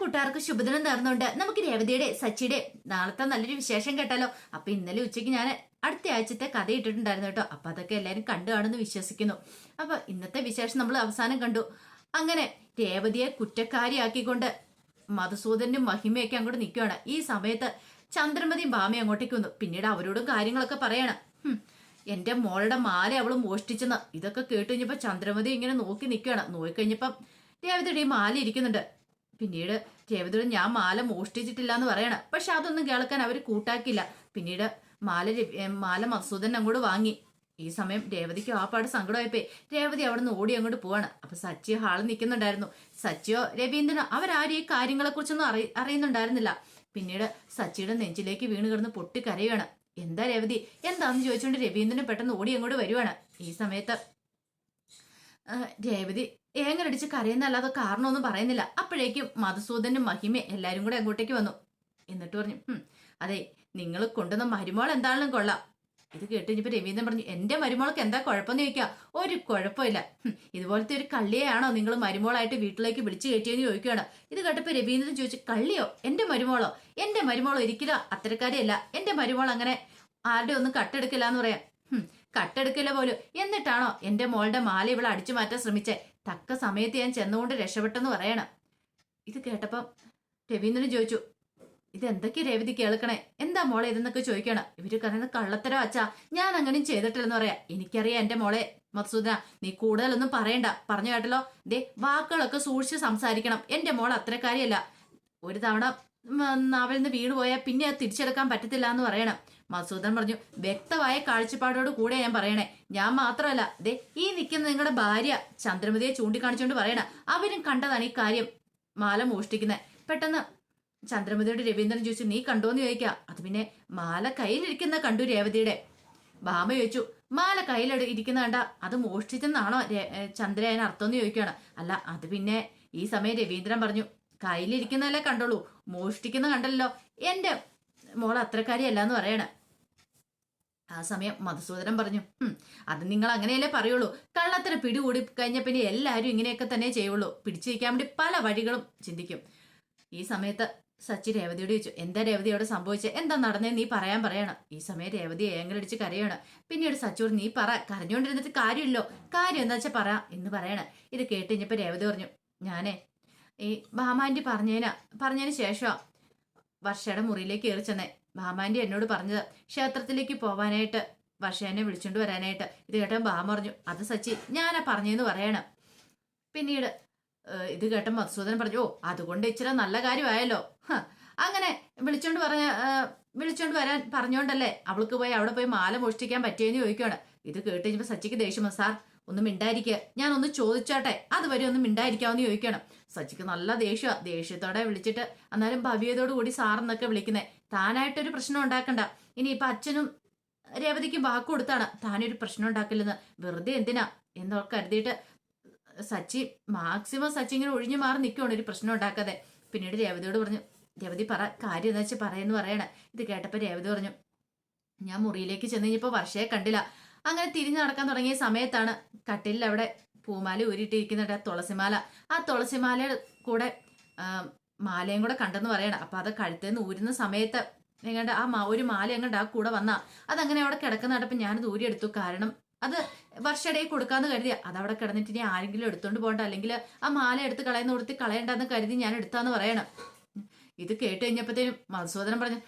കൂട്ടുകാർക്ക് ശുഭദിനം നേർന്നുകൊണ്ട് നമുക്ക് രേവതിയുടെ സച്ചിയുടെ നാളത്തെ നല്ലൊരു വിശേഷം കേട്ടാലോ? അപ്പൊ ഇന്നലെ ഉച്ചയ്ക്ക് ഞാൻ അടുത്ത ആഴ്ചത്തെ കഥ ഇട്ടിട്ടുണ്ടായിരുന്നു കേട്ടോ. അപ്പൊ അതൊക്കെ എല്ലാവരും കണ്ടു കാണുമെന്ന് വിശ്വസിക്കുന്നു. അപ്പൊ ഇന്നത്തെ വിശേഷം നമ്മൾ അവസാനം കണ്ടു. അങ്ങനെ രേവതിയെ കുറ്റക്കാരിയാക്കിക്കൊണ്ട് മധുസൂദനും മഹിമയൊക്കെ അങ്ങോട്ട് നിൽക്കുകയാണ്. ഈ സമയത്ത് ചന്ദ്രമതിയും ഭാമയും അങ്ങോട്ടേക്ക് വന്നു. പിന്നീട് അവരോടും കാര്യങ്ങളൊക്കെ പറയണം. എന്റെ മോളുടെ മാല അവൾ മോഷ്ടിച്ചെന്ന്. ഇതൊക്കെ കേട്ട് കഴിഞ്ഞപ്പോ ചന്ദ്രമതി ഇങ്ങനെ നോക്കി നിൽക്കുകയാണ്. നോക്കിക്കഴിഞ്ഞപ്പം രേവതിയുടെ ഈ മാല ഇരിക്കുന്നുണ്ട്. പിന്നീട് രേവതിയോട് ഞാൻ മാല മോഷ്ടിച്ചിട്ടില്ല എന്ന് പറയണം. പക്ഷെ അതൊന്നും കേൾക്കാൻ അവർ കൂട്ടാക്കില്ല. പിന്നീട് മാല മാല മസൂദൻ അങ്ങോട്ട് വാങ്ങി. ഈ സമയം രേവതിക്ക് ആ പാട് സങ്കടമായപ്പോ രേവതി അവിടെ നിന്ന് ഓടി അങ്ങോട്ട് പോവാണ്. അപ്പൊ സച്ചി ഹാളിൽ നിൽക്കുന്നുണ്ടായിരുന്നു. സച്ചിയോ രവീന്ദ്രനോ അവരാരും ഈ കാര്യങ്ങളെ കുറിച്ചൊന്നും അറി അറിയുന്നുണ്ടായിരുന്നില്ല. പിന്നീട് സച്ചിയുടെ നെഞ്ചിലേക്ക് വീണ് കിടന്ന് പൊട്ടി പൊട്ടിക്കരയുകയാണ് എന്താ രേവതി? എന്താന്ന് ചോദിച്ചുകൊണ്ട് രവീന്ദ്രൻ പെട്ടെന്ന് ഓടി അങ്ങോട്ട് വരുവാണ്. ഈ സമയത്ത് രേവതി ഏങ്ങനടിച്ച് കരയുന്നല്ലാതെ കാരണമൊന്നും പറയുന്നില്ല. അപ്പോഴേക്കും മധുസൂദനും മഹിമയും എല്ലാരും കൂടെ അങ്ങോട്ടേക്ക് വന്നു. എന്നിട്ട് പറഞ്ഞു "ഹും, അതെ നിങ്ങൾ കൊണ്ടുവന്ന മരുമോൾ എന്താണെങ്കിലും കൊള്ളാം. ഇത് കേട്ട് ഇനിയിപ്പോ രവീന്ദ്രൻ പറഞ്ഞു എന്റെ മരുമോൾക്ക് എന്താ കുഴപ്പമെന്ന് ചോദിക്കുക ഒരു കുഴപ്പമില്ല. ഇതുപോലത്തെ ഒരു കള്ളിയാണോ നിങ്ങൾ മരുമോളായിട്ട് വീട്ടിലേക്ക് വിളിച്ചു കയറ്റിയെന്ന് ചോദിക്കുകയാണ്. ഇത് കേട്ടപ്പോ രവീന്ദ്രൻ ചോദിച്ചു കള്ളിയോ? എന്റെ മരുമോളോ? എന്റെ മരുമോളോ ഒരിക്കലും അത്തരക്കാരിയല്ല. എന്റെ മരുമോൾ അങ്ങനെ ആരുടെ ഒന്നും കട്ടെടുക്കില്ല എന്ന് പറയാം. കട്ടെടുക്കില്ല പോലും. എന്നിട്ടാണോ എന്റെ മോളുടെ മാല ഇവിടെ അടിച്ചു മാറ്റാൻ ശ്രമിച്ചേ? തക്ക സമയത്ത് ഞാൻ ചെന്നുകൊണ്ട് രക്ഷപ്പെട്ടെന്ന് പറയണം. ഇത് കേട്ടപ്പം രവീന്ദ്രൻ ചോദിച്ചു ഇത് എന്തൊക്കെ രേവതി കേൾക്കണേ? എന്താ മോളെ ഇതെന്നൊക്കെ ചോദിക്കണം? ഇവർ പറയുന്നത് കള്ളത്തരം അച്ഛാ. ഞാൻ അങ്ങനെയും ചെയ്തിട്ടില്ലെന്ന് പറയാ. എനിക്കറിയാം എന്റെ മോളെ മത്സൂദന നീ കൂടുതലൊന്നും പറയണ്ട. പറഞ്ഞു കേട്ടല്ലോ? ദേ വാക്കുകളൊക്കെ സൂക്ഷിച്ച് സംസാരിക്കണം. എന്റെ മോൾ അത്ര കാര്യമല്ല ഒരു തവണ നാവിൽ നിന്ന് വീണ് പോയാൽ പിന്നെ അത് തിരിച്ചെടുക്കാൻ പറ്റത്തില്ല എന്ന് പറയണം. മസൂദൻ പറഞ്ഞു വ്യക്തമായ കാഴ്ചപ്പാടോട് കൂടെ ഞാൻ പറയണേ. ഞാൻ മാത്രമല്ല ദേ ഈ നിൽക്കുന്ന നിങ്ങളുടെ ഭാര്യ ചന്ദ്രമതിയെ ചൂണ്ടിക്കാണിച്ചുകൊണ്ട് പറയണ അവരും കണ്ടതാണ് ഈ കാര്യം മാല മോഷ്ടിക്കുന്നത് പെട്ടെന്ന് ചന്ദ്രമതിയോട് രവീന്ദ്രൻ ചോദിച്ചു നീ കണ്ടോന്ന് ചോദിക്കുക അത് പിന്നെ മാല കയ്യിലിരിക്കുന്ന കണ്ടു രേവതിയുടെ. ഭാമ ചോദിച്ചു മാല കയ്യിലെടു ഇരിക്കുന്ന കണ്ട അത് മോഷ്ടിച്ചെന്നാണോ ചന്ദ്ര അതിന് അർത്ഥം എന്ന് ചോദിക്കുകയാണ് അല്ല അത് പിന്നെ ഈ സമയം രവീന്ദ്രൻ പറഞ്ഞു കയ്യിലിരിക്കുന്നതല്ലേ കണ്ടോളൂ മോഷ്ടിക്കുന്ന കണ്ടല്ലോ. എന്റെ മോൾ അത്രക്കാരിയല്ല എന്ന് പറയണേ. ആ സമയം മധുസൂദനൻ പറഞ്ഞു "ഹും, അത് നിങ്ങൾ അങ്ങനെയല്ലേ പറയുള്ളൂ. കള്ളത്തിന് പിടികൂടി കഴിഞ്ഞ പിന്നെ എല്ലാവരും ഇങ്ങനെയൊക്കെ തന്നെ ചെയ്യുള്ളൂ. പിടിച്ചിരിക്കാൻ വേണ്ടി പല വഴികളും ചിന്തിക്കും. ഈ സമയത്ത് സച്ചി രേവതിയോട് ചോദിച്ചു എന്താ രേവതി അവിടെ സംഭവിച്ചത് എന്താ നടന്നേ? നീ പറയാൻ പറയണം. ഈ സമയം രേവതി ഏങ്ങലടിച്ച് കരയാണ്. പിന്നീട് സച്ചോട് നീ പറ കരഞ്ഞുകൊണ്ടിരുന്നിട്ട് കാര്യമില്ലോ. കാര്യം എന്താ വെച്ചാൽ പറ എന്ന് പറയണ. ഇത് കേട്ട് രേവതി പറഞ്ഞു ഞാനേ ഈ ഭാമാന്റി പറഞ്ഞതിനാ പറഞ്ഞതിന് ശേഷമാ വർഷയുടെ മുറിയിലേക്ക് കയറി ചെന്നേ. ഭാമാന്റെ എന്നോട് പറഞ്ഞത് ക്ഷേത്രത്തിലേക്ക് പോവാനായിട്ട് വർഷേനെ വിളിച്ചുകൊണ്ട് വരാനായിട്ട്. ഇത് കേട്ടോ ഭാമ പറഞ്ഞു അത് സച്ചി ഞാനാ പറഞ്ഞെന്ന് പറയണം. പിന്നീട് ഇത് കേട്ട മധുസൂദൻ പറഞ്ഞു ഓ അതുകൊണ്ട് ഇച്ചിരി നല്ല കാര്യമായല്ലോ. അങ്ങനെ വിളിച്ചോണ്ട് പറഞ്ഞ വിളിച്ചോണ്ട് വരാൻ പറഞ്ഞോണ്ടല്ലേ അവൾക്ക് പോയി അവിടെ പോയി മാല മോഷ്ടിക്കാൻ പറ്റിയെന്ന് ചോദിക്കുകയാണ് ഇത് കേട്ട് കഴിഞ്ഞപ്പോൾ സച്ചിക്ക് ദേഷ്യം വന്നു. സാർ ഒന്ന് മിണ്ടായിരിക്കുക ഞാൻ ഒന്ന് ചോദിച്ചാട്ടെ. അതുവരെ ഒന്ന് മിണ്ടായിരിക്കാമെന്ന് ചോദിക്കണം. സച്ചിക്ക് നല്ല ദേഷ്യമാണ് ദേഷ്യത്തോടെ വിളിച്ചിട്ട് എന്നാലും ഭവ്യതയോട് കൂടി സാറെന്നൊക്കെ വിളിക്കുന്നേ. താനായിട്ടൊരു പ്രശ്നം ഉണ്ടാക്കണ്ട. ഇനി ഇപ്പൊ അച്ഛനും രേവതിക്കും വാക്ക് കൊടുത്താണ്. താനൊരു പ്രശ്നം ഉണ്ടാക്കില്ലെന്ന്. വെറുതെ എന്തിനാ? എന്നൊക്കെ കരുതിയിട്ട് സച്ചി മാക്സിമം സച്ചി ഇങ്ങനെ ഒഴിഞ്ഞു മാറി നിൽക്കുകയാണ് ഒരു പ്രശ്നം ഉണ്ടാക്കാതെ. പിന്നീട് രേവതിയോട് പറഞ്ഞു രേവതി പറ കാര്യം എന്താ വെച്ചാൽ പറയുന്നു പറയണേ. ഇത് കേട്ടപ്പോൾ രേവതി പറഞ്ഞു ഞാൻ മുറിയിലേക്ക് ചെന്ന് കഴിഞ്ഞപ്പോൾ വർഷയെ കണ്ടില്ല. അങ്ങനെ തിരിഞ്ഞു നടക്കാൻ തുടങ്ങിയ സമയത്താണ് കട്ടിലിൽ അവിടെ പൂമാല ഊരിയിട്ടിരിക്കുന്നുണ്ട് തുളസിമാല. ആ തുളസിമാലയുടെ കൂടെ മാലയും കൂടെ കണ്ടെന്ന് പറയണം. അപ്പൊ അത് കഴുത്തിൽ നിന്ന് ഊരുന്ന സമയത്ത് എങ്ങാണ്ട് ആ ഒരു മാല എങ്ങാണ്ട് ആ കൂടെ വന്നാ അതങ്ങനെ അവിടെ കിടക്കുന്ന കണ്ടപ്പോൾ ഞാനത് ഊരിയെടുത്തു. കാരണം അത് വർഷടയിൽ കൊടുക്കാന്ന് കരുതി. അത് അവിടെ കിടന്നിട്ട് ഇനി ആരെങ്കിലും എടുത്തോണ്ട് പോകണ്ട. അല്ലെങ്കിൽ ആ മാല എടുത്ത് കളയുന്ന കൊടുത്ത് കളയണ്ടെന്ന് കരുതി ഞാൻ എടുത്താന്ന് പറയണം. ഇത് കേട്ട് കഴിഞ്ഞപ്പോഴത്തേനും മധുസൂദനം പറഞ്ഞു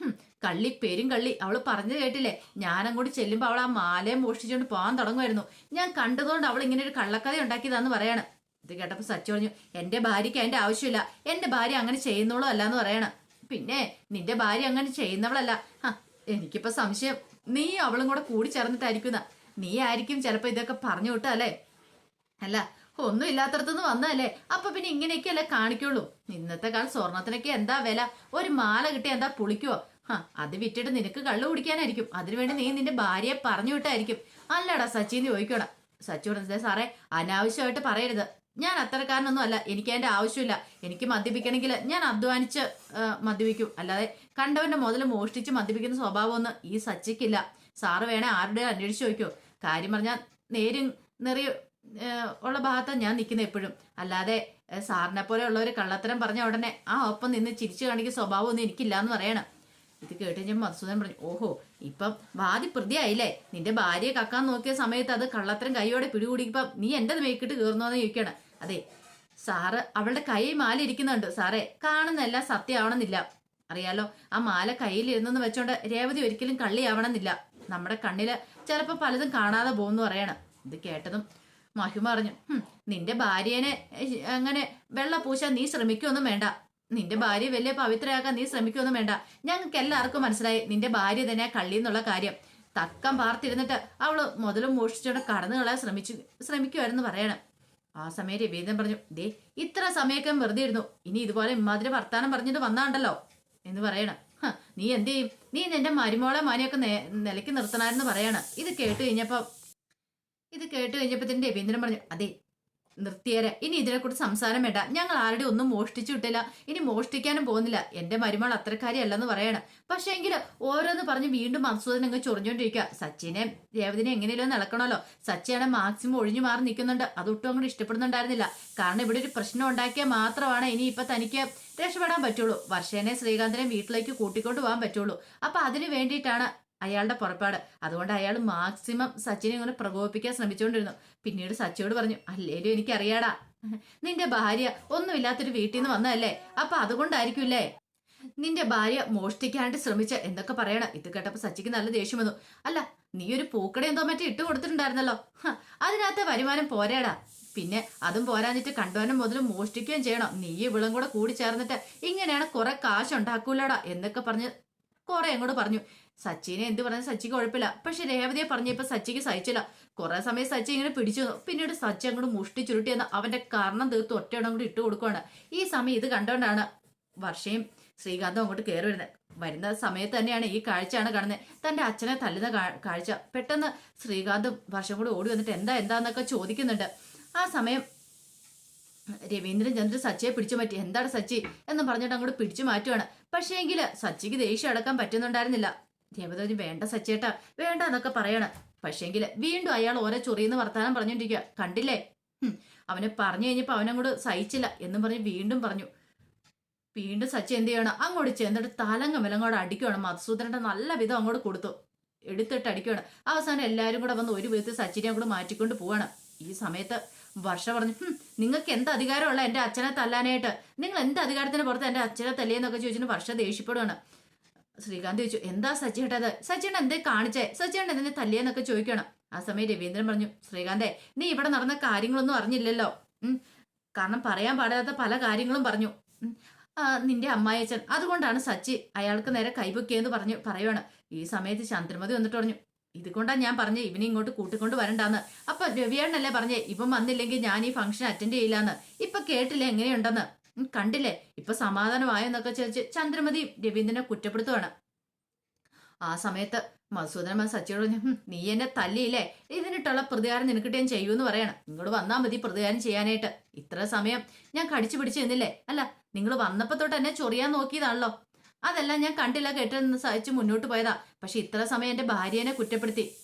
കള്ളി പേരും കള്ളി. അവൾ പറഞ്ഞു കേട്ടില്ലേ? ഞാൻ അങ്ങോട്ട് ചെല്ലുമ്പോൾ അവൾ ആ മാലയെ മോഷ്ടിച്ചുകൊണ്ട് പോകാൻ തുടങ്ങുമായിരുന്നു. ഞാൻ കണ്ടതുകൊണ്ട് അവൾ ഇങ്ങനെ ഒരു കള്ളക്കഥ ഉണ്ടാക്കിയതാന്ന് പറയാണ്. ഇത് കേട്ടപ്പോൾ സച്ചു പറഞ്ഞു എന്റെ ഭാര്യയ്ക്ക് അതിന്റെ ആവശ്യമില്ല. എന്റെ ഭാര്യ അങ്ങനെ ചെയ്യുന്നോളോ അല്ല എന്ന് പറയണം. പിന്നെ നിന്റെ ഭാര്യ അങ്ങനെ ചെയ്യുന്നവളല്ല. ആ എനിക്കിപ്പോ സംശയം. നീ അവളും കൂടെ കൂടി ചേർന്നിട്ടായിരിക്കുന്ന. നീ ആയിരിക്കും ചിലപ്പോ ഇതൊക്കെ പറഞ്ഞു വിട്ടല്ലേ അല്ല ഒന്നും ഇല്ലാത്തടത്തുനിന്ന് വന്നതല്ലേ? അപ്പൊ പിന്നെ ഇങ്ങനെയൊക്കെയല്ലേ കാണിക്കുള്ളൂ. ഇന്നത്തെ കാലം സ്വർണത്തിനൊക്കെ എന്താ വില? ഒരു മാല കിട്ടിയ എന്താ പുളിക്കുവോ? ആ അത് വിറ്റിട്ട് നിനക്ക് കള്ളു കുടിക്കാനായിരിക്കും. അതിനുവേണ്ടി നീ നിന്റെ ഭാര്യയെ പറഞ്ഞു വിട്ടായിരിക്കും. അല്ലടാ സച്ചിന്ന് ചോദിക്കണം സച്ചി പറഞ്ഞത് സാറേ അനാവശ്യമായിട്ട് പറയരുത്. ഞാൻ അത്തരക്കാരനൊന്നും അല്ല. എനിക്ക് അതിന്റെ ആവശ്യമില്ല. എനിക്ക് മദ്യപിക്കണമെങ്കിൽ ഞാൻ അധ്വാനിച്ച് മദ്യപിക്കും. അല്ലാതെ കണ്ടവന്റെ മുതൽ മോഷ്ടിച്ച് മദ്യപിക്കുന്ന സ്വഭാവമൊന്നും ഈ സച്ചിക്കില്ല. സാറ് വേണേ ആരുടെ അന്വേഷിച്ച് ചോദിക്കോ. കാര്യം പറഞ്ഞാൽ നേരും നിറയെ ഉള്ള ഭാഗത്താണ് ഞാൻ നിൽക്കുന്നത് എപ്പോഴും. അല്ലാതെ സാറിനെ പോലെ ഉള്ളവർ കള്ളത്തരം പറഞ്ഞ ഉടനെ ആ ഒപ്പം നിന്ന് ചിരിച്ചു കാണിക്കുന്ന സ്വഭാവം ഒന്നും എനിക്കില്ല എന്ന് പറയണം. ഇത് കേട്ട് ഞാൻ മധുസൂദൻ പറഞ്ഞു ഓഹോ ഇപ്പം വാദി പ്രതിയായില്ലേ? നിന്റെ ഭാര്യയെ കക്കാൻ നോക്കിയ സമയത്ത് അത് കള്ളത്തരം കൈയോടെ പിടികൂടിയപ്പം നീ എന്റെ മേക്കിട്ട് കയറുന്നോന്ന് ചോദിക്കണം. അതെ സാറ് അവളുടെ കൈ മാല ഇരിക്കുന്നുണ്ട് സാറേ കാണുന്നല്ല സത്യമാവണമെന്നില്ല. അറിയാലോ ആ മാല കയ്യിലിരുന്നെന്ന് വെച്ചോണ്ട് രേവതി ഒരിക്കലും കള്ളിയാവണമെന്നില്ല. നമ്മുടെ കണ്ണിൽ ചിലപ്പോൾ പലതും കാണാതെ പോകുന്നു പറയണം. ഇത് കേട്ടതും മഹിമ പറഞ്ഞു നിന്റെ ഭാര്യനെ അങ്ങനെ വെള്ള പൂശാൻ നീ ശ്രമിക്കൊന്നും വേണ്ട. നിന്റെ ഭാര്യ വലിയ പവിത്രയാക്കാൻ നീ ശ്രമിക്കൊന്നും വേണ്ട. ഞങ്ങൾക്ക് എല്ലാവർക്കും മനസ്സിലായി നിന്റെ ഭാര്യ തന്നെ കള്ളി എന്നുള്ള കാര്യം. തക്കം പാർത്തിരുന്നിട്ട് അവൾ മുതലും മോഷിച്ചോണ്ട് കടന്നു കളയാൻ ശ്രമിച്ചു ശ്രമിക്കുമായിരുന്നു പറയണം. ആ സമയം രവീന്ദ്രൻ പറഞ്ഞു ദേ ഇത്ര സമയമൊക്കെ വെറുതെ ഇരുന്നു. ഇനി ഇതുപോലെ ഇമ്മാതിരി വർത്താനം പറഞ്ഞിട്ട് വന്നാണ്ടല്ലോ. എന്ന് പറയണം. നീ എന്ത് ചെയ്യും? നീ നിന്റെ മരുമോളെ മാനിയൊക്കെ നിലയ്ക്ക് നിർത്തണമെന്ന് പറയണം. ഇത് കേട്ട് കഴിഞ്ഞപ്പോ ഇത് കേട്ട് കഴിഞ്ഞപ്പോൾ തന്നെ രവീന്ദ്രൻ പറഞ്ഞു അതെ നിർത്തിയേരെ. ഇനി ഇതിനെക്കുറിച്ച് സംസാരം വേണ്ട. ഞങ്ങൾ ആരുടെ ഒന്നും മോഷ്ടിച്ചു വിട്ടില്ല. ഇനി മോഷ്ടിക്കാനും പോകുന്നില്ല. എന്റെ മരുമകൾ അത്രക്കാരിയല്ലെന്ന് പറയണം. പക്ഷേ എങ്കിൽ ഓരോന്ന് പറഞ്ഞ് വീണ്ടും മധുസൂദൻ അങ്ങ് ചൊറിഞ്ഞോണ്ടിരിക്കുക സച്ചിനെ രേവതിനെ എങ്ങനെയല്ലോ നടക്കണമല്ലോ സച്ചിയാണ് മാക്സിമം ഒഴിഞ്ഞു മാറി നിൽക്കുന്നുണ്ട്. അതൊട്ടും അങ്ങോട്ട് ഇഷ്ടപ്പെടുന്നുണ്ടായിരുന്നില്ല. കാരണം ഇവിടെ ഒരു പ്രശ്നം ഉണ്ടാക്കിയാൽ മാത്രമാണ് ഇനി ഇപ്പൊ തനിക്ക് രക്ഷപ്പെടാൻ പറ്റുള്ളൂ. വർഷേനെ ശ്രീകാന്തിനെ വീട്ടിലേക്ക് കൂട്ടിക്കൊണ്ട് പോകാൻ പറ്റുള്ളൂ. അപ്പൊ അതിന് വേണ്ടിയിട്ടാണ് അയാളുടെ പുറപ്പാട്. അതുകൊണ്ട് അയാൾ മാക്സിമം സച്ചിനെ ഇങ്ങനെ പ്രകോപിപ്പിക്കാൻ ശ്രമിച്ചുകൊണ്ടിരുന്നു. പിന്നീട് സച്ചിയോട് പറഞ്ഞു അല്ലേലും എനിക്കറിയാടാ നിന്റെ ഭാര്യ ഒന്നുമില്ലാത്തൊരു വീട്ടിൽ നിന്ന് വന്നതല്ലേ? അപ്പൊ അതുകൊണ്ടായിരിക്കില്ലേ നിന്റെ ഭാര്യ മോഷ്ടിക്കാണ്ട് ശ്രമിച്ച എന്തൊക്കെ പറയണം? ഇത് കേട്ടപ്പോ സച്ചിക്ക് നല്ല ദേഷ്യം വന്നു. അല്ല നീ ഒരു പൂക്കട എന്തോ മറ്റേ ഇട്ട് കൊടുത്തിട്ടുണ്ടായിരുന്നല്ലോ. അതിനകത്തെ വരുമാനം പോരാടാ. പിന്നെ അതും പോരാഞ്ഞിട്ട് കണ്ടുവനം മുതൽ മോഷ്ടിക്കുകയും ചെയ്യണം. നീ ഇവിളും കൂടെ കൂടി ചേർന്നിട്ട് ഇങ്ങനെയാണ് കുറെ കാശ് ഉണ്ടാക്കൂലടാ എന്നൊക്കെ പറഞ്ഞ് കുറെ അങ്ങോട്ട് പറഞ്ഞു. സച്ചിനെ എന്ത് പറഞ്ഞ സച്ചിക്ക് കുഴപ്പമില്ല. പക്ഷെ രേവതിയെ പറഞ്ഞപ്പോ സച്ചിക്ക് സഹിച്ചില്ല. കുറെ സമയം സച്ചി ഇങ്ങനെ പിടിച്ചു. പിന്നീട് സച്ചി അങ്ങോട്ട് മുഷ്ടി ചുരുട്ടി എന്ന് അവന്റെ കാരണം തീർത്ത് ഒറ്റയോടെ കൂടി ഇട്ട് കൊടുക്കുകയാണ് ഈ സമയം ഇത് കണ്ടോണ്ടാണ് വർഷയും ശ്രീകാന്തും അങ്ങോട്ട് കയറി വരുന്നത്. വരുന്ന സമയത്ത് തന്നെയാണ് ഈ കാഴ്ചയാണ് കാണുന്നത്. തന്റെ അച്ഛനെ തല്ലുന്ന കാഴ്ച. പെട്ടെന്ന് ശ്രീകാന്തും വർഷം കൂടി ഓടി വന്നിട്ട് എന്താ എന്താന്നൊക്കെ ചോദിക്കുന്നുണ്ട്. ആ സമയം രവീന്ദ്രൻ ചന്ദ്രൻ സച്ചിയെ പിടിച്ചു മാറ്റി. എന്താണ് സച്ചി എന്ന് പറഞ്ഞിട്ട് അങ്ങോട്ട് പിടിച്ചു മാറ്റുവാണ്. പക്ഷേ എങ്കിൽ സച്ചിക്ക് ദേഷ്യം അടക്കാൻ പറ്റുന്നുണ്ടായിരുന്നില്ല. ദേവതോജി വേണ്ട സച്ചേട്ടാ വേണ്ട എന്നൊക്കെ പറയണം. പക്ഷേങ്കിൽ വീണ്ടും അയാൾ ഓരോ ചൊറിയെന്ന് വർത്താനം പറഞ്ഞോണ്ടിരിക്കുക കണ്ടില്ലേ? അവനെ പറഞ്ഞു കഴിഞ്ഞപ്പോ അവനങ്ങോട്ട് സഹിച്ചില്ല എന്നും പറഞ്ഞ് വീണ്ടും പറഞ്ഞു. വീണ്ടും സച്ചി എന്ത് ചെയ്യണം? അങ്ങോട്ട് ചെന്നിട്ട് തലങ്ങ വിലങ്ങോട് അടിക്കുകയാണ് മധുസൂദനന്റെ നല്ല വിധം അങ്ങോട്ട് കൊടുത്തു. എടുത്തിട്ട് അടിക്കുവാണ്. അവസാനം എല്ലാവരും കൂടെ വന്ന് ഒരു വിധത്തിൽ സച്ചിനെ അങ്ങോട്ട് മാറ്റിക്കൊണ്ട് പോവാണ്. ഈ സമയത്ത് വർഷ പറഞ്ഞു നിങ്ങൾക്ക് എന്ത് അധികാരമുള്ള എന്റെ അച്ഛനെ തല്ലാനായിട്ട്? നിങ്ങൾ എന്ത് അധികാരത്തിന് പുറത്ത് എന്റെ അച്ഛനെ തല്ലിയെന്നൊക്കെ ചോദിച്ചിട്ട് വർഷ ദേഷ്യപ്പെടുകയാണ് ശ്രീകാന്ത് ചോദിച്ചു എന്താ സച്ചിയേട്ടത് സച്ചിയേട്ടൻ എന്തേ കാണിച്ചേ? സച്ചിയേട്ടൻ എന്തിനെ തല്ലിയെന്നൊക്കെ ചോദിക്കണം. ആ സമയം രവീന്ദ്രൻ പറഞ്ഞു ശ്രീകാന്തേ നീ ഇവിടെ നടന്ന കാര്യങ്ങളൊന്നും അറിഞ്ഞില്ലല്ലോ. കാരണം പറയാൻ പാടാത്ത പല കാര്യങ്ങളും പറഞ്ഞു. നിന്റെ അമ്മായി അച്ഛൻ അതുകൊണ്ടാണ് സച്ചി അയാൾക്ക് നേരെ കൈപൊക്കിയെന്ന് പറഞ്ഞു പറയുവാണ്. ഈ സമയത്ത് ചന്ദ്രമതി വന്നിട്ട് പറഞ്ഞു ഇതുകൊണ്ടാ ഞാൻ പറഞ്ഞേ ഇവനെ ഇങ്ങോട്ട് കൂട്ടിക്കൊണ്ട് വരണ്ടാന്ന്. അപ്പൊ രവിയാണല്ലേ പറഞ്ഞേ ഇവൻ വന്നില്ലെങ്കിൽ ഞാൻ ഈ ഫംഗ്ഷൻ അറ്റൻഡ് ചെയ്യില്ലാന്ന്. ഇപ്പൊ കേട്ടില്ലേ എങ്ങനെയുണ്ടെന്ന്? കണ്ടില്ലേ? ഇപ്പൊ സമാധാനമായെന്നൊക്കെ ചോദിച്ച് ചന്ദ്രമതി രവീന്ദ്രനെ കുറ്റപ്പെടുത്തുവാണ്. ആ സമയത്ത് മധുസൂദനമ്മ സച്ചിയോട് പറഞ്ഞു "ഹും, നീ എന്നെ തല്ലിയില്ലേ? ഇതിനിട്ടുള്ള പ്രതികാരം നിനക്കിട്ട് ഞാൻ ചെയ്യൂന്ന് പറയണം. ഇങ്ങോട്ട് വന്നാൽ മതി പ്രതികാരം ചെയ്യാനായിട്ട്. ഇത്ര സമയം ഞാൻ കടിച്ചു പിടിച്ചു നിന്നില്ലേ? അല്ല നിങ്ങൾ വന്നപ്പോ തൊട്ട് എന്നെ ചൊറിയാൻ നോക്കിയതാണല്ലോ. അതെല്ലാം ഞാൻ കണ്ടില്ല കേട്ടെന്ന് സഹിച്ച് മുന്നോട്ട് പോയതാ. പക്ഷെ ഇത്ര സമയം എന്റെ ഭാര്യനെ കുറ്റപ്പെടുത്തി.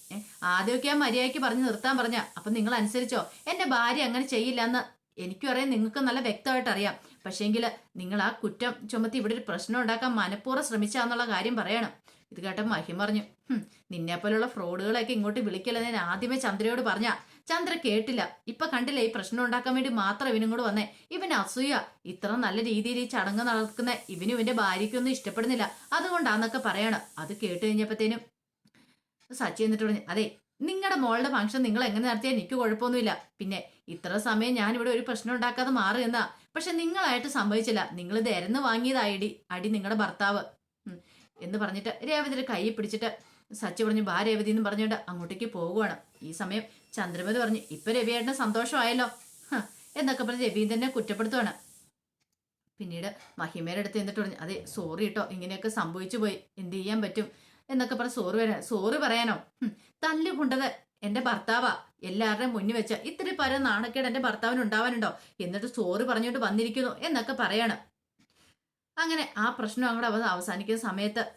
ആദ്യമൊക്കെ ഞാൻ മര്യാദയ്ക്ക് പറഞ്ഞ് നിർത്താൻ പറഞ്ഞ. അപ്പൊ നിങ്ങൾ അനുസരിച്ചോ? എന്റെ ഭാര്യ അങ്ങനെ ചെയ്യില്ല എന്ന് എനിക്കും അറിയാം നിങ്ങൾക്ക് നല്ല വ്യക്തമായിട്ട് അറിയാം. പക്ഷേങ്കിൽ നിങ്ങൾ ആ കുറ്റം ചുമത്തി ഇവിടെ ഒരു പ്രശ്നം ഉണ്ടാക്കാൻ മനഃപൂർവം ശ്രമിച്ചാന്നുള്ള കാര്യം പറയണം. ഇത് കേട്ട മഹിം പറഞ്ഞു "ഹും, നിന്നെ പോലുള്ള ഫ്രോഡുകളൊക്കെ ഇങ്ങോട്ട് വിളിക്കലെന്ന് ഞാൻ ആദ്യമേ ചന്ദ്രയോട് പറഞ്ഞ. ചന്ദ്ര കേട്ടില്ല. ഇപ്പൊ കണ്ടില്ല ഈ പ്രശ്നം ഉണ്ടാക്കാൻ വേണ്ടി മാത്രം ഇവനും കൂടെ വന്നേ. ഇവൻ അസൂയ. ഇത്ര നല്ല രീതിയിൽ ഈ ചടങ്ങ് നടക്കുന്ന ഇവനും ഇവന്റെ ഭാര്യയ്ക്കൊന്നും ഇഷ്ടപ്പെടുന്നില്ല. അതുകൊണ്ടാന്നൊക്കെ പറയാണ്. അത് കേട്ട് കഴിഞ്ഞപ്പോഴത്തേനും സച്ചി എന്നിട്ട് പറഞ്ഞു അതെ നിങ്ങളുടെ മോളുടെ ഫംഗ്ഷൻ നിങ്ങൾ എങ്ങനെ നടത്തിയാൽ എനിക്ക് കുഴപ്പമൊന്നുമില്ല. പിന്നെ ഇത്ര സമയം ഞാൻ ഇവിടെ ഒരു പ്രശ്നം ഉണ്ടാക്കാതെ മാറി എന്നാ പക്ഷെ നിങ്ങളായിട്ട് സംഭവിച്ചില്ല. നിങ്ങൾ ഇത് എരന്ന് വാങ്ങിയതായിടി അടി നിങ്ങളുടെ ഭർത്താവ്. എന്ന് പറഞ്ഞിട്ട് രേവതിയുടെ കൈ പിടിച്ചിട്ട് സച്ചി പറഞ്ഞു ബാ രേവതി എന്ന് പറഞ്ഞുകൊണ്ട് അങ്ങോട്ടേക്ക് പോവുകയാണ് ഈ സമയം ചന്ദ്രമതി പറഞ്ഞു ഇപ്പൊ രവിയേട്ടന് സന്തോഷമായല്ലോ. എന്നൊക്കെ പറഞ്ഞ് രവീന്ദ്രനെ കുറ്റപ്പെടുത്തുവാണ്. പിന്നീട് മഹിമയുടെ അടുത്ത് എന്നിട്ട് പറഞ്ഞു അതെ സോറി കേട്ടോ ഇങ്ങനെയൊക്കെ സംഭവിച്ചു പോയി. എന്ത് ചെയ്യാൻ പറ്റും? എന്നൊക്കെ പറഞ്ഞ് സോറി വരാൻ സോറി പറയാനോ? തല്ലുകൊണ്ടത് തല്ല് കൊണ്ടത് എന്റെ ഭർത്താവാ. എല്ലാവരുടെയും മുന്നിൽ വെച്ച ഇത്തിരി പര നാണക്കേട് എന്റെ ഭർത്താവിന് ഉണ്ടാവാനുണ്ടോ? എന്നിട്ട് സോറി പറഞ്ഞുകൊണ്ട് വന്നിരിക്കുന്നു എന്നൊക്കെ പറയാണ്. അങ്ങനെ ആ പ്രശ്നം അങ്ങോട്ട് അവസാനിക്കുന്ന സമയത്ത്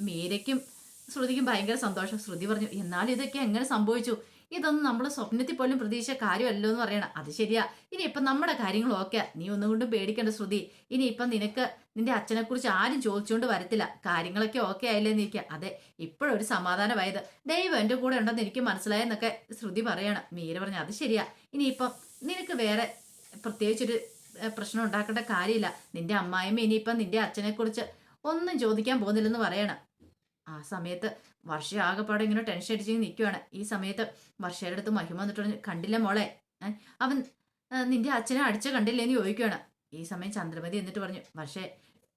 മീരയ്ക്കും ശ്രുതിക്കും ഭയങ്കര സന്തോഷം. ശ്രുതി പറഞ്ഞു എന്നാലും ഇതൊക്കെ എങ്ങനെ സംഭവിച്ചു? ഇതൊന്നും നമ്മൾ സ്വപ്നത്തിൽ പോലും പ്രതീക്ഷ കാര്യമല്ലോ എന്ന് പറയണം. അത് ശരിയാ. ഇനി ഇപ്പം നമ്മുടെ കാര്യങ്ങൾ ഓക്കെ നീ ഒന്നും കൊണ്ടും പേടിക്കേണ്ട ശ്രുതി. ഇനി ഇപ്പം നിനക്ക് നിന്റെ അച്ഛനെ കുറിച്ച് ആരും ചോദിച്ചുകൊണ്ട് വരത്തില്ല. കാര്യങ്ങളൊക്കെ ഓക്കെ ആയില്ലേ എന്നിരിക്കുക അതെ ഇപ്പോഴൊരു സമാധാനമായത്. ദൈവം എന്റെ കൂടെ ഉണ്ടെന്ന് എനിക്ക് മനസ്സിലായെന്നൊക്കെ ശ്രുതി പറയണം. മീര പറഞ്ഞു അത് ശരിയാ. ഇനി ഇനിയിപ്പം നിനക്ക് വേറെ പ്രത്യേകിച്ചൊരു പ്രശ്നം ഉണ്ടാക്കേണ്ട കാര്യമില്ല. നിന്റെ അമ്മായിമ്മ ഇനിയിപ്പം നിന്റെ അച്ഛനെ കുറിച്ച് ഒന്നും ചോദിക്കാൻ പോകുന്നില്ലെന്ന് പറയണം. ആ സമയത്ത് വർഷ ആകെപ്പാടെ ഇങ്ങനെ ടെൻഷൻ അടിച്ച് നിൽക്കുവാണ് ഈ സമയത്ത് വർഷയുടെ അടുത്ത് മഹിമ എന്നിട്ട് കണ്ടില്ല മോളെ അവൻ നിന്റെ അച്ഛനെ അടിച്ച കണ്ടില്ലേന്ന് ചോദിക്കുകയാണ് ഈ സമയം ചന്ദ്രമതി എന്നിട്ട് പറഞ്ഞു പക്ഷേ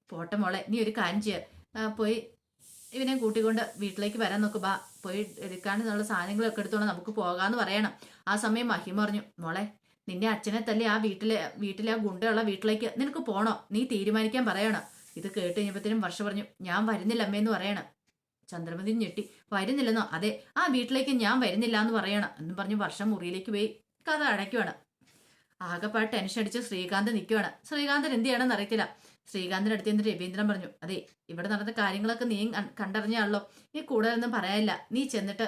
പോട്ടെ മോളെ നീ ഒരു കാര്യം ചെയ്യുക പോയി ഇവനെ കൂട്ടിക്കൊണ്ട് വീട്ടിലേക്ക് വരാൻ നോക്കുക ബാ. പോയി എടുക്കാനുള്ള സാധനങ്ങളൊക്കെ എടുത്തോളാം നമുക്ക് പോകാന്ന് പറയണം. ആ സമയം മഹിമ പറഞ്ഞു മോളെ നിന്റെ അച്ഛനെ തല്ലി ആ വീട്ടിലെ വീട്ടിലെ ആ ഗുണ്ടയുള്ള വീട്ടിലേക്ക് നിനക്ക് പോണോ? നീ തീരുമാനിക്കാൻ പറയണം. ഇത് കേട്ട് കഴിഞ്ഞപ്പോഴത്തേനും വർഷ പറഞ്ഞു ഞാൻ വരുന്നില്ല അമ്മയെന്ന് പറയണം. ചന്ദ്രമതി ഞെട്ടി. വരുന്നില്ലെന്നോ? അതെ ആ വീട്ടിലേക്ക് ഞാൻ വരുന്നില്ല എന്ന് പറയണം എന്നും പറഞ്ഞ് വർഷം മുറിയിലേക്ക് പോയി കഥ അടയ്ക്കുവാണ്. ആകെപ്പാട് ടെൻഷൻ അടിച്ച് ശ്രീകാന്ത് നിൽക്കുവാണ് ശ്രീകാന്തൻ എന്ത് ചെയ്യണമെന്ന് അറിയത്തില്ല. ശ്രീകാന്തിന്റെ അടുത്ത് നിന്ന് രവീന്ദ്രൻ പറഞ്ഞു അതെ ഇവിടെ നടന്ന കാര്യങ്ങളൊക്കെ നീ കണ്ടറിഞ്ഞാണല്ലോ നീ കൂടുതലൊന്നും പറയാനില്ല. നീ ചെന്നിട്ട്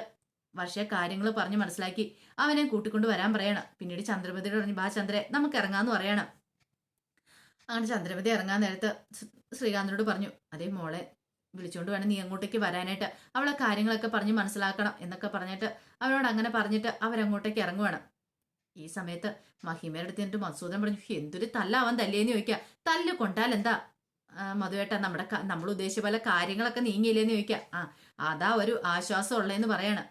വർഷയെ കാര്യങ്ങൾ പറഞ്ഞ് മനസ്സിലാക്കി. അവനെ കൂട്ടിക്കൊണ്ട് വരാൻ പറയണം. പിന്നീട് ചന്ദ്രപതിയോട് പറഞ്ഞു ബാ ചന്ദ്രെ നമുക്ക് ഇറങ്ങാന്ന് പറയണം. അങ്ങനെ ചന്ദ്രപതി ഇറങ്ങാൻ നേരത്ത് ശ്രീകാന്തിനോട് പറഞ്ഞു അതേ മോളെ വിളിച്ചുകൊണ്ട് വേണം നീ അങ്ങോട്ടേക്ക് വരാനായിട്ട്. അവളെ കാര്യങ്ങളൊക്കെ പറഞ്ഞ് മനസ്സിലാക്കണം എന്നൊക്കെ പറഞ്ഞിട്ട് അവരോട് അങ്ങനെ പറഞ്ഞിട്ട് അവരങ്ങോട്ടേക്ക് ഇറങ്ങുവാണ്. ഈ സമയത്ത് മഹിമയുടെ അടുത്ത് എന്നിട്ട് മസൂദൻ പറഞ്ഞു എന്തൊരു തല്ലാവൻ തല്ലിയെന്ന് ചോദിക്കുക തല്ല് കൊണ്ടാൽ എന്താ? മധുവേട്ട നമ്മുടെ നമ്മൾ ഉദ്ദേശിച്ച പോലെ കാര്യങ്ങളൊക്കെ നീങ്ങിയില്ലേന്ന് ചോദിക്കുക ആ അതാ ഒരു ആശ്വാസം ഉള്ളതെന്ന് പറയാണ്.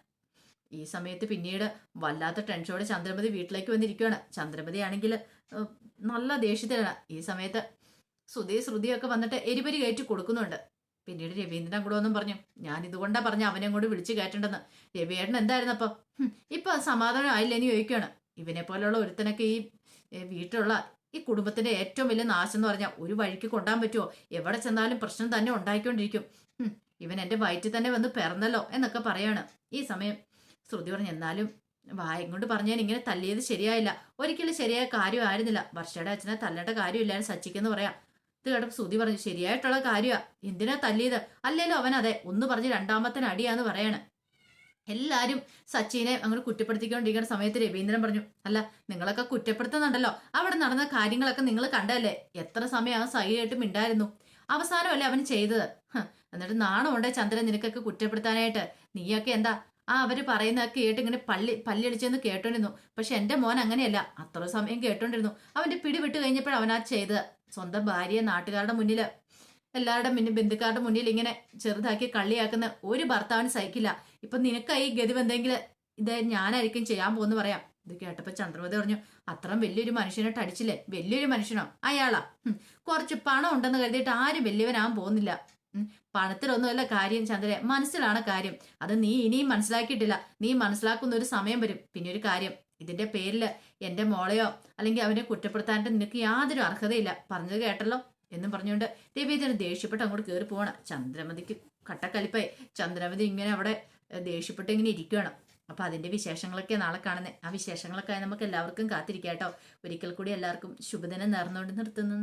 ഈ സമയത്ത് പിന്നീട് വല്ലാത്ത ടെൻഷനോടെ ചന്ദ്രമതി വീട്ടിലേക്ക് വന്നിരിക്കുകയാണ് ചന്ദ്രമതി ആണെങ്കിൽ നല്ല ദേഷ്യത്തിലാണ്. ഈ സമയത്ത് ശ്രുതി ശ്രുതിയൊക്കെ വന്നിട്ട് എരിപരി കയറ്റി കൊടുക്കുന്നുണ്ട്. പിന്നീട് രവീന്ദ്രൻ ഒന്നും പറഞ്ഞു ഞാൻ ഇതുകൊണ്ടാ പറഞ്ഞ അവനെ കൂടെ വിളിച്ചു കയറ്റണ്ടെന്ന്. രവിയേട്ടൻ എന്തായിരുന്നു അപ്പൊ? ഇപ്പൊ സമാധാനം ആയില്ല ഇനി ചോദിക്കുകയാണ് ഇവനെ പോലെയുള്ള ഒരുത്തനൊക്കെ ഈ വീട്ടിലുള്ള ഈ കുടുംബത്തിന്റെ ഏറ്റവും വലിയ നാശം എന്ന് പറഞ്ഞാൽ ഒരു വഴിക്ക് കൊണ്ടാൻ പറ്റുമോ എവിടെ ചെന്നാലും പ്രശ്നം തന്നെ ഉണ്ടായിക്കൊണ്ടിരിക്കും. ഇവൻ എന്റെ വയറ്റിൽ തന്നെ വന്ന് പിറന്നല്ലോ എന്നൊക്കെ പറയാണ്. ഈ സമയം ശ്രുതി പറഞ്ഞു എന്നാലും വായം കൊണ്ട് പറഞ്ഞാൽ ഇങ്ങനെ തല്ലിയത് ശരിയായില്ല. ഒരിക്കലും ശരിയായ കാര്യമായിരുന്നില്ല വർഷയുടെ അച്ഛനെ തല്ലേണ്ട കാര്യമില്ലായിരുന്നു സച്ചിക്കെന്ന് പറയാം. ഇത് കേട്ടപ്പോൾ ശ്രുതി പറഞ്ഞു ശരിയായിട്ടുള്ള കാര്യമാ എന്തിനാ തല്ലിയത്? അല്ലേലും അവൻ അതെ. ഒന്ന് പറഞ്ഞ് രണ്ടാമത്തെ അടിയാന്ന് പറയാണ്. എല്ലാരും സച്ചിനെ അങ്ങനെ കുറ്റപ്പെടുത്തിക്കൊണ്ടിരിക്കുന്ന സമയത്ത് രവീന്ദ്രൻ പറഞ്ഞു അല്ല നിങ്ങളൊക്കെ കുറ്റപ്പെടുത്തുന്നുണ്ടല്ലോ. അവിടെ നടന്ന കാര്യങ്ങളൊക്കെ നിങ്ങൾ കണ്ടല്ലേ എത്ര സമയം അവൻ സഹിയായിട്ട് മിണ്ടായിരുന്നു. അവസാനമല്ലേ അവൻ ചെയ്തത്? എന്നിട്ട് നാണമുണ്ടേ ചന്ദ്രൻ നിനക്കൊക്കെ കുറ്റപ്പെടുത്താനായിട്ട്? നീയൊക്കെ എന്താ? ആ അവർ പറയുന്നതൊക്കെ കേട്ട് ഇങ്ങനെ പള്ളി പല്ലിടിച്ചെന്ന് കേട്ടോണ്ടിരുന്നു. പക്ഷെ എന്റെ മോൻ അങ്ങനെയല്ല. അത്ര സമയം കേട്ടോണ്ടിരുന്നു. അവന്റെ പിടി വിട്ട് കഴിഞ്ഞപ്പോൾ അവനാ ചെയ്തത്. സ്വന്തം ഭാര്യയെ നാട്ടുകാരുടെ മുന്നിൽ എല്ലാവരുടെ മുന്നിൽ ബന്ധുക്കാരുടെ മുന്നിൽ ഇങ്ങനെ ചെറുതാക്കി കള്ളിയാക്കുന്ന ഒരു ഭർത്താവിന് സഹിക്കില്ല. ഇപ്പൊ നിനക്ക് ഈ ഗതി എന്തെങ്കിൽ ഇത് ഞാനായിരിക്കും ചെയ്യാൻ പോകുന്നു പറയാം. ഇത് കേട്ടപ്പോ ചന്ദ്രമതി പറഞ്ഞു അത്രയും വലിയൊരു മനുഷ്യനായിട്ട് അടിച്ചില്ലേ വലിയൊരു മനുഷ്യനോ? അയാളാ? കുറച്ച് പണം ഉണ്ടെന്ന് കരുതിയിട്ട് ആരും വലിയവനാകാൻ പോകുന്നില്ല. പണത്തിലൊന്നുമല്ല കാര്യം ചന്ദ്രെ. മനസ്സിലാണ് കാര്യം. അത് നീ ഇനിയും മനസ്സിലാക്കിയിട്ടില്ല. നീ മനസ്സിലാക്കുന്ന ഒരു സമയം വരും. പിന്നെ ഒരു കാര്യം ഇതിന്റെ പേരിൽ എന്റെ മോളെയോ അല്ലെങ്കിൽ അവനെ കുറ്റപ്പെടുത്താനായിട്ട് നിനക്ക് യാതൊരു അർഹതയില്ല. പറഞ്ഞത് കേട്ടല്ലോ എന്നും പറഞ്ഞുകൊണ്ട് രവീന്ദ്രൻ ദേഷ്യപ്പെട്ട് അങ്ങോട്ട് കയറി പോകണം ചന്ദ്രമതിക്ക് കട്ടക്കലിപ്പായി. ചന്ദ്രമതി ഇങ്ങനെ അവിടെ ദേഷ്യപ്പെട്ട് ഇങ്ങനെ ഇരിക്കുകയാണ് അപ്പൊ അതിന്റെ വിശേഷങ്ങളൊക്കെ നാളെ കാണുന്നത് ആ വിശേഷങ്ങളൊക്കെ നമുക്ക് എല്ലാവർക്കും കാത്തിരിക്കാം കേട്ടോ. ഒരിക്കൽ കൂടി എല്ലാവർക്കും ശുഭദിനം നേർന്നുകൊണ്ട് നിർത്തുന്നു.